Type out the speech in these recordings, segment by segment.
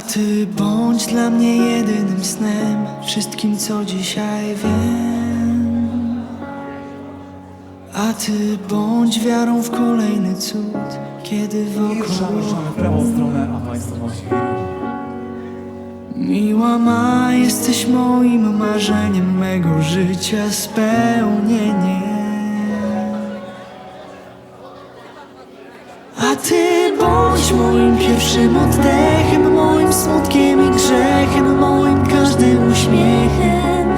ty bądź dla mnie jedynym snem, wszystkim co dzisiaj wiem. A ty bądź wiarą w kolejny cud, kiedy wokół ruszamy, w prawą stronę, a Państwo Miła ma, jesteś moim marzeniem mego życia spełnienie. Bądź moim pierwszym oddechem, moim smutkiem i grzechem, moim każdym uśmiechem.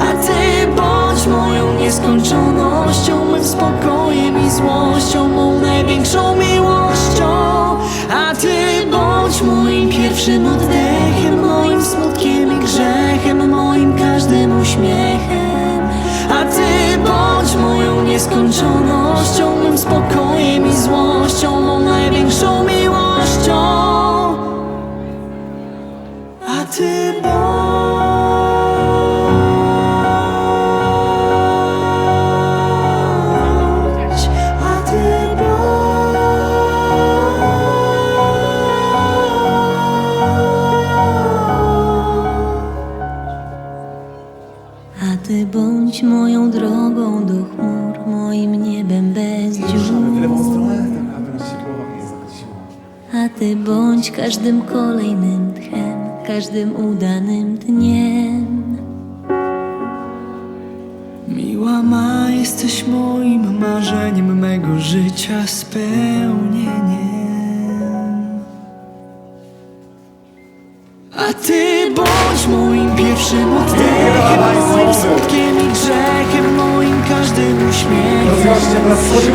A ty bądź moją nieskończonością, mym spokojem i złością, mą największą miłością. A ty bądź moim pierwszym oddechem, moim smutkiem i grzechem, moim każdym uśmiechem. A ty bądź moją nieskończonością, ty bądź, a ty bądź. A ty bądź moją drogą do chmur, moim niebem bez dziur. A ty bądź każdym kolejnym tchem, każdym udanym dniem. Miła ma, jesteś moim marzeniem mego życia spełnieniem. A ty bądź moim pierwszym oddechem, moim smutkiem i grzechem, moim każdym uśmiechem.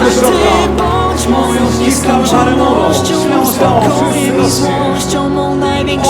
A ty bądź moją nieskończonością, spokojem i mą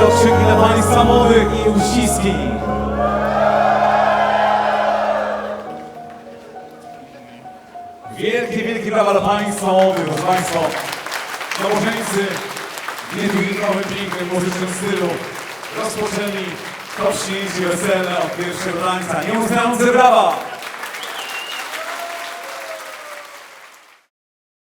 Najgłośniejsze okrzyki dla Państwa młodych i uściski. Wielkie, wielkie brawa dla Państwa młodych, proszę Państwa. Nałożeńcy w niewybitowym, pięknym muzycznym stylu rozpoczęli to przyjęcie wesele od pierwszego tańca. Nieustające brawa!